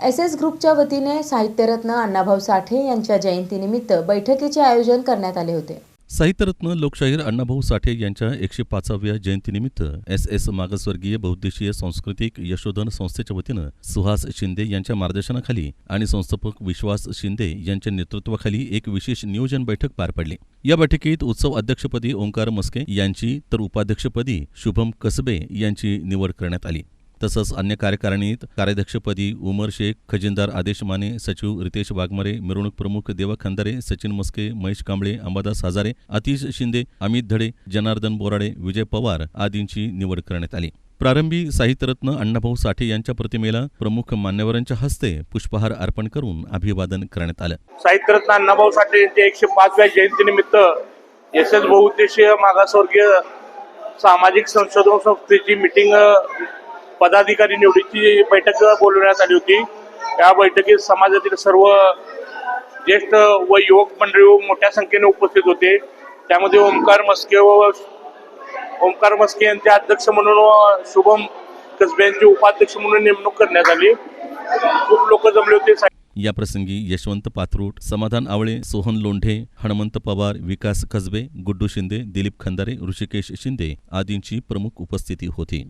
S S ग्रुपच्या वतीने साहित्यरत्न अण्णाभाऊ साठे यांच्या जयंतीनिमित्त बैठकीचे आयोजन करण्यात आले होते. साहित्यरत्न लोकशाहीर अण्णाभाऊ साठे यांच्या एकशे पाचाव्या जयंतीनिमित्त एस एस मागासवर्गीय बहुद्देशीय सांस्कृतिक यशोधन संस्थेच्या वतीनं सुहास शिंदे यांच्या मार्गदर्शनाखाली आणि संस्थापक विश्वास शिंदे यांच्या नेतृत्वाखाली एक विशेष नियोजन बैठक पार पडली. या बैठकीत उत्सव अध्यक्षपदी ओंकार मस्के यांची तर उपाध्यक्षपदी शुभम कसबे यांची निवड करण्यात आली. तसंच अन्य कार्यकारिणीत कार्याध्यक्षपदी उमर शेख खजिनदार आदेश माने सचिव रितेश वाघमारे मिरवणूक प्रमुख देवा खंदारे सचिन मस्के महेश कांबळे अंबादास हजारे अतिश शिंदे अमित धडे जनार्दन बोराडे विजय पवार आदींची निवड करण्यात आली. प्रारंभी साहित्यरत्न अण्णाभाऊ साठे यांच्या प्रतिमेला प्रमुख मान्यवरांच्या हस्ते पुष्पहार अर्पण करून अभिवादन करण्यात आलं. साहित्यरत्न अण्णाभाऊ साठे यांच्या एकशे पाचव्या जयंतीनिमित्त एस एस बहुउद्देशीय मागासवर्गीय सामाजिक संशोधन संस्थेची मिटिंग पदाधिकारी निवडीची बैठक बोलवण्यात आली होती. या बैठकीत समाजातील सर्व ज्येष्ठ व युवक मंडळी मोठ्या संख्येने उपस्थित होते. त्यामध्ये ओंकार मस्के व ओंकार मस्के यांचे अध्यक्ष म्हणून व शुभम कसबे यांची उपाध्यक्ष म्हणून नेमणूक करण्यात आली. खूप लोक जमले होते. या प्रसंगी यशवंत पाथरूट समाधान आवळे सोहन लोंढे हणमंत पवार विकास कसबे गुड्डू शिंदे दिलीप खंदारे ऋषिकेश शिंदे आदींची प्रमुख उपस्थिती होती.